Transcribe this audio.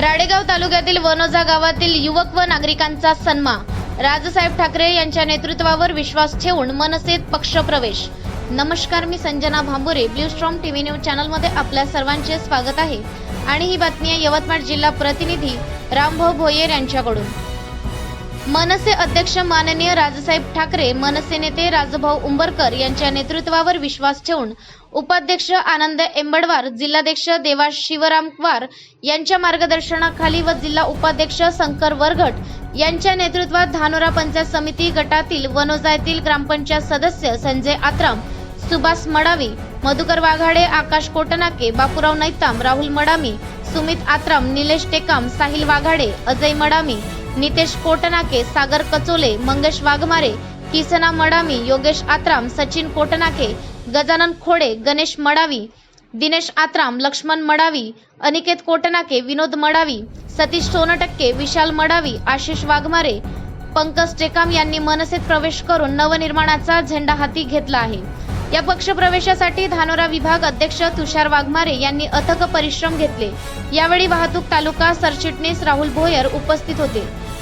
राडेगाव तालुक्यातील वनोजा गावातील युवक व नागरिकांचा सन्मान. राजसाहेब ठाकरे यांच्या नेतृत्वावर विश्वास ठेवून मनसेत पक्षप्रवेश नमस्कार मी Sanjana Bhambure blue storm TV news चॅनलमध्ये आपल्या सर्वांचे स्वागत आहे. आणि ही बातमी आहे यवतमाळ जिल्हा प्रतिनिधी रामभाऊ भोयर यांच्याकडून. मनसे अध्यक्ष माननीय राजसाहेब ठाकरे मनसे नेते राजभाऊ उंबरकर यांच्या नेतृत्वावर विश्वास ठेवून उपाध्यक्ष आनंद एंबडवार जिल्हाध्यक्ष देवा शिवरामवार यांच्या मार्गदर्शनाखाली व जिल्हा उपाध्यक्ष शंकर वरघट यांच्या नेतृत्वात धानोरा पंचायत समिती गटातील वनोजा येथील ग्रामपंचायत सदस्य संजय आत्राम सुभाष मडावी मधुकर वाघाडे आकाश कोटनाके बापूराव नैताम राहुल मडामी सुमित आत्राम निलेश टेकाम साहिल वाघाडे अजय मडामी नितेश कोटनाके सागर कचोले मंगेश वाघमारे किसना मडामी योगेश आत्राम सचिन कोटनाके गजानन खोडे गणेश मडावी दिनेश आत्राम लक्ष्मण मडावी अनिकेत कोटनाके विनोद मडावी सतीश सोनटक्के विशाल मडावी आशिष वाघमारे पंकज टेकाम यांनी मनसेत प्रवेश करून नवनिर्माणाचा झेंडा हाती घेतला आहे. या पक्षप्रवेशासाठी धानोरा विभाग अध्यक्ष तुषार वाघमारे यांनी अथक परिश्रम घेतले. यावेळी वाहतूक तालुका सरचिटणीस राहुल भोयर उपस्थित होते.